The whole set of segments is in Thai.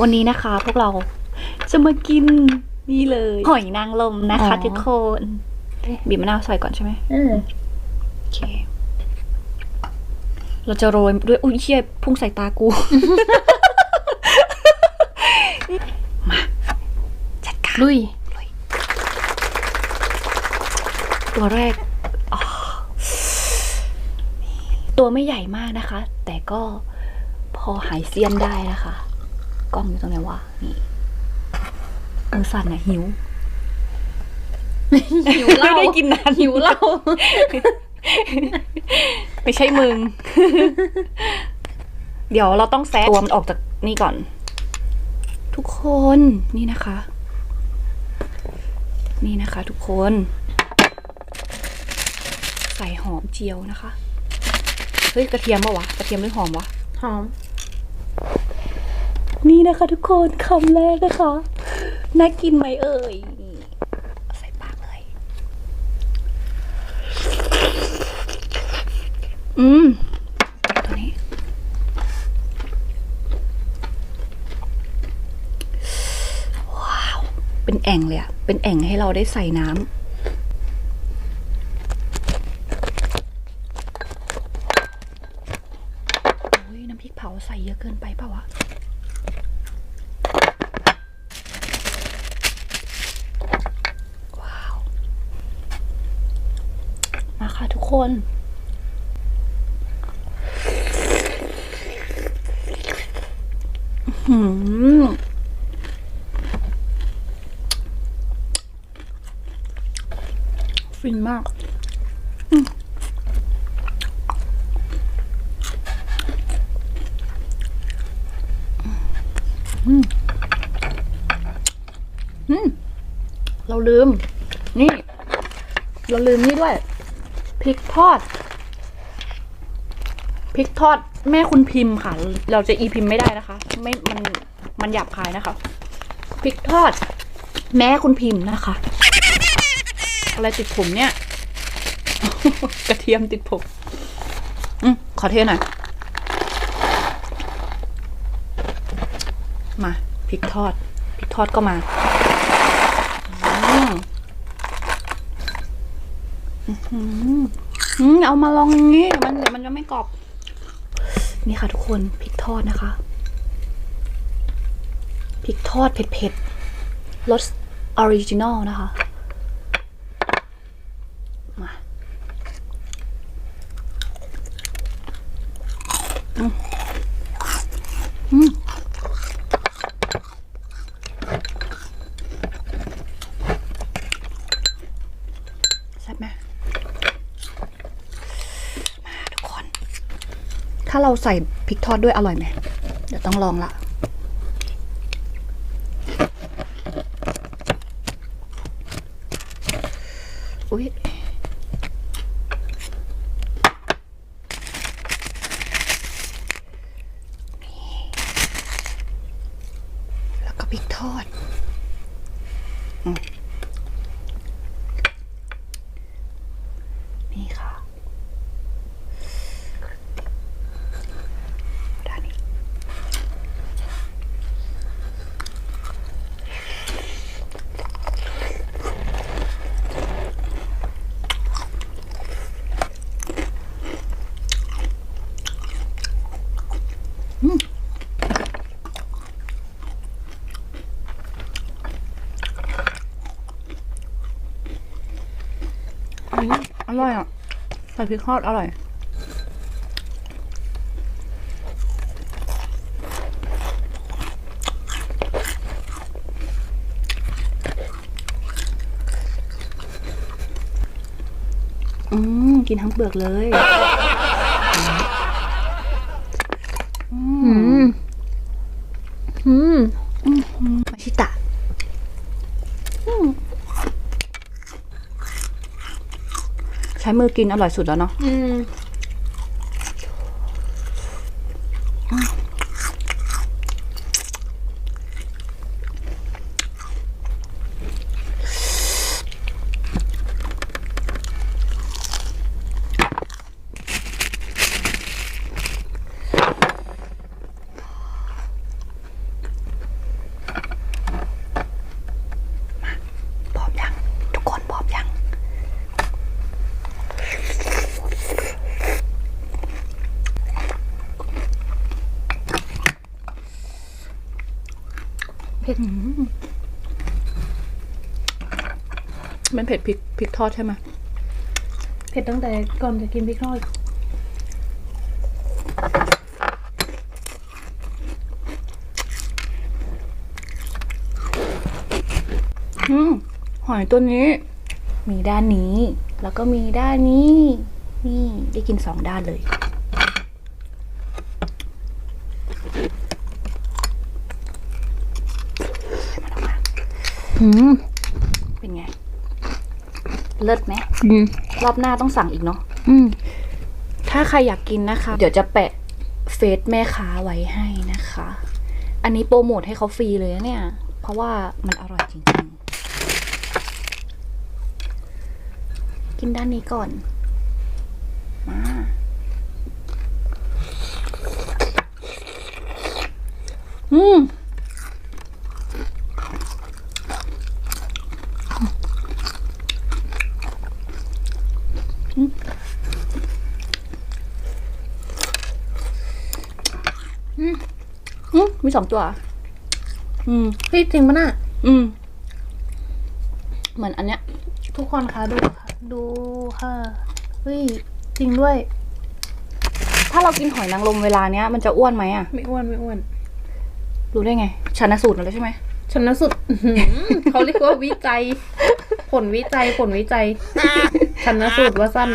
วันนี้นะคะพวกเราจะมากินนี่เลย หอยนางรมนะคะอ๋อทุกคนบีบมะนาวใส่ก่อนใช่ไหมเออโอเค เราจะโรยด้วยอุ้ยเชี่ยพุ่งใส่ตากู มาจัดการลุยตัวแรกอ๋อตัวไม่ใหญ่มากนะคะ แต่ก็พอหายเซียนได้นะคะ กล้องอยู่ตรงไหนวะนี่มือสั่นอะหิว หิวเหล้าไม่ได้กินนานหิวเหล้าไม่ใช่มึง เดี๋ยวเราต้องแซะตัวมันออกจากนี่ก่อน ทุกคนนี่นะคะ นี่นะคะ ทุกคน ใส่หอมเจียวนะคะ เฮ้ย กระเทียมปะวะ กระเทียมหรือหอมวะ หอม นี่นะคะทุกคนคำแรกนะคะน่ากินไหมเอ่ยใส่ปากเลย อืมตัวนี้ ว้าว เป็นแอ่งเลยอะเป็นแอ่งให้เราได้ใส่น้ำโอ้ยน้ำพริกเผาใส่เยอะเกินไปเปล่าวะ ว้าว มา คนอื้อหือฟินมากอืมอืมอืมเราลืม นี่ เราลืมนี่ด้วย พริกทอดพริกทอดแม่คุณพิมพ์ค่ะ เราจะอีพิมพ์ไม่ได้นะคะ ไม่มันมันหยาบคายนะคะพริกทอด แม่คุณพิมพ์นะคะ อะไรติดผมเนี่ย กระเทียมติดผมอืมขอเทหน่อยมาพริกทอดพริกทอดก็มา อืมเอามาลองอย่างนี้มันเดี๋ยวมันจะไม่กรอบ นี่ค่ะทุกคนพริกทอดนะคะพริกทอดเผ็ดๆรสออริจินอลนะคะ มาอืมอืมแซ่บไหม ทุกคน ถ้าเราใส่พริกทอดด้วยอร่อยไหม เดี๋ยวต้องลองละ อุ๊ยแล้วก็พริกทอด อืม อืมอืมอร่อยอะใส่พริกทอดอร่อยอืมกินทั้งเปลือกเลย อื อื ม ม อืม มาชิตะอืมใช้ มือกินอร่อยสุดแล้วเนาะ เผ็ดมันเผ็ดพริกพริกทอดใช่ไหมเผ็ดตั้งแต่ก่อนจะกินพริกทอดอืมหอยตัวนี้ มีด้านนี้ แล้วก็มีด้านนี้ นี่ได้กินสองด้านเลย เป็นไง เลิศไหมอืมรอบหน้าต้องสั่งอีกเนาะอืมถ้าใครอยากกินนะคะ เดี๋ยวจะแปะเฟซแม่ค้าไว้ให้นะคะ อันนี้โปรโมทให้เขาฟรีเลยนะเนี่ย เพราะว่ามันอร่อยจริงๆ กินด้านนี้ก่อนมาอืม สองตัวเหรออืมพี่จริงปะน่ะอืม เหมือนอันเนี้ย ทุกคนคะดูค่ะดูค่ะเฮ้ยจริงด้วย ถ้าเรากินหอยนางรมเวลาเนี้ยมันจะอ้วนไหมอะ ไม่อ้วนไม่อ้วนรู้ได้ไงชันสูตรมาแล้วใช่ไหมชนสุดอื้อหือเขาเรียกว่าวิจัย ผลวิจัยผลวิจัยชนสูตรว่าสั้น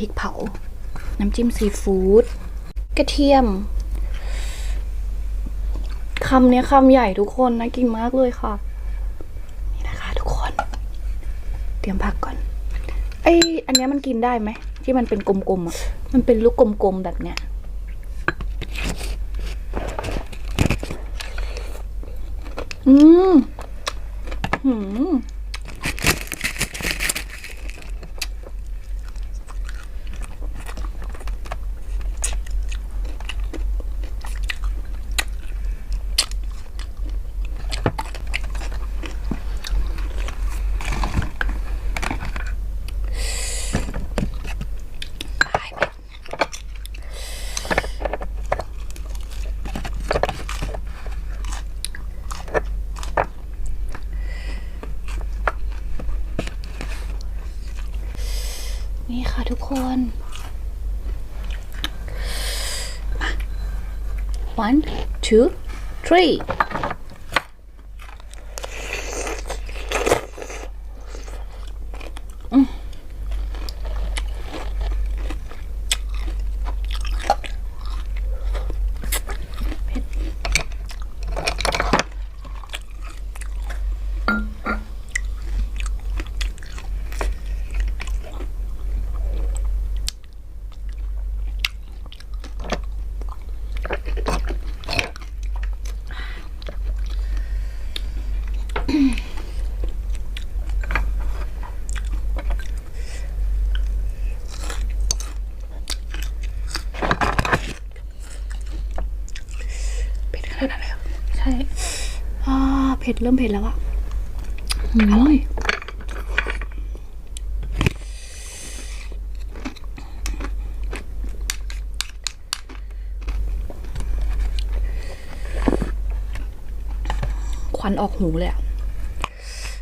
พริกเผา น้ำจิ้มซีฟู้ดกระเทียมคำเนี้ยคำใหญ่ทุกคนนะกินมากเลยค่ะ นี่นะคะทุกคน เตรียมผักก่อนไออันเนี้ยมันกินได้ไหม ที่มันเป็นกลมๆอะ มันเป็นลูกกลมๆแบบเนี้ยอืม one two three ผ็ดเริ่มเผ็ดแล้วอะอร่อยควันออกหูเลยอะ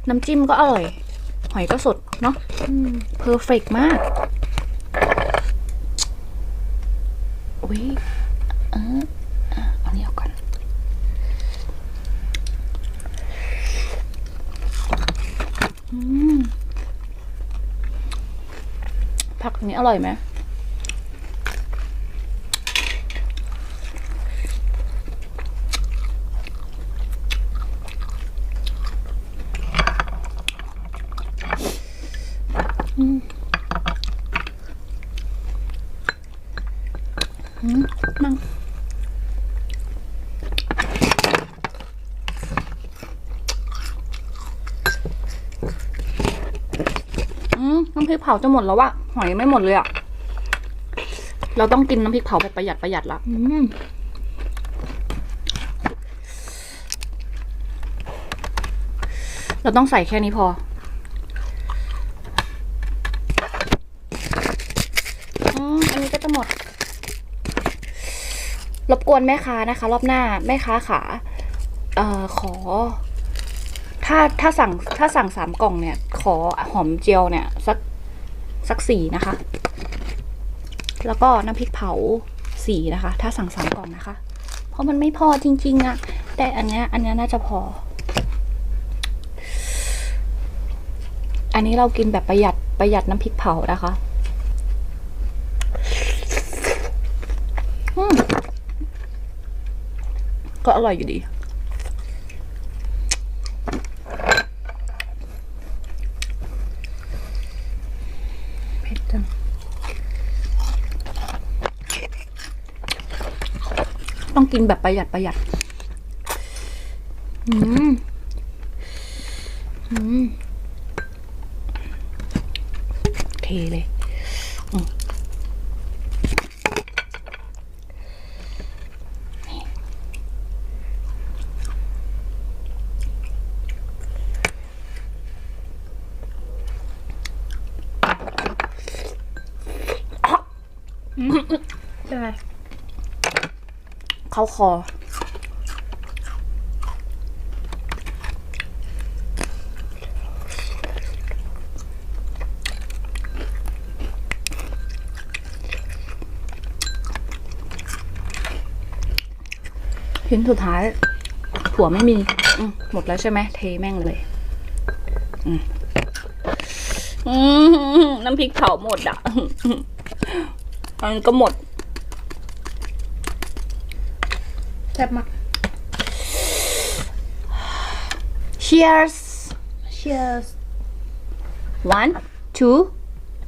น้ำจิ้มก็อร่อย หอยก็สดเนาะอืมเพอร์เฟกมากอุ้ยเอออะเอา อันนี้อร่อยไหมมั่งอืมน้ำพริกเผาจะหมดแล้วว่ะ หอยไม่หมดเลยอะเราต้องกินน้ำพริกเผาแบบประหยัดประหยัดละอืมเราต้องใส่แค่นี้พออืมอันนี้ก็จะหมด รบกวนแม่ค้านะคะ รอบหน้าแม่ค้าขาเอ่อขอ ถ้าถ้าสั่งถ้าสั่งสามกล่องเนี่ย ขอหอมเจียวเนี่ย สัก สักสี่นะคะ แล้วก็น้ำพริกเผาสี่นะคะ ถ้าสั่งสามกล่องนะคะ เพราะมันไม่พอจริงๆอะแต่อันเนี้ยอันเนี้ยน่าจะพอ อันนี้เรากินแบบประหยัดประหยัดน้ำพริกเผานะคะก็อร่อยอยู่ดี เผ็ดจัง ต้อง กินแบบประหยัดประหยัดอืมอืมเทเลยอืมนี่อ๊ะ ใช่ไหม เข้าคอ ชิ้นสุดท้าย ถั่วไม่มีอมหมดแล้วใช่ไหมเทแม่งเลยอืมน้ำพริกเผาหมดอะ มันก็หมด แซ่บมาก Cheers Cheers one two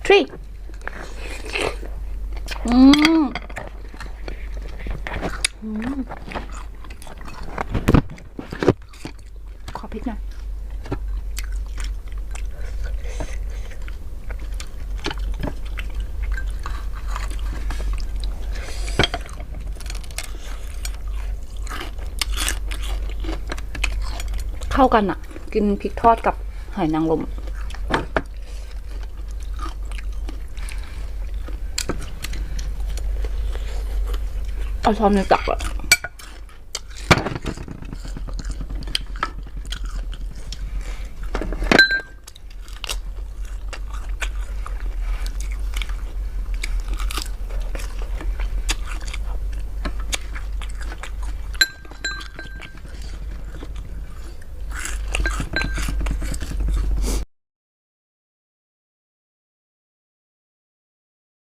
three อืมอืมขอพริกหน่อย เข้ากันอะกินพริกทอดกับหอยนางรมเอาช้อนในตักอะ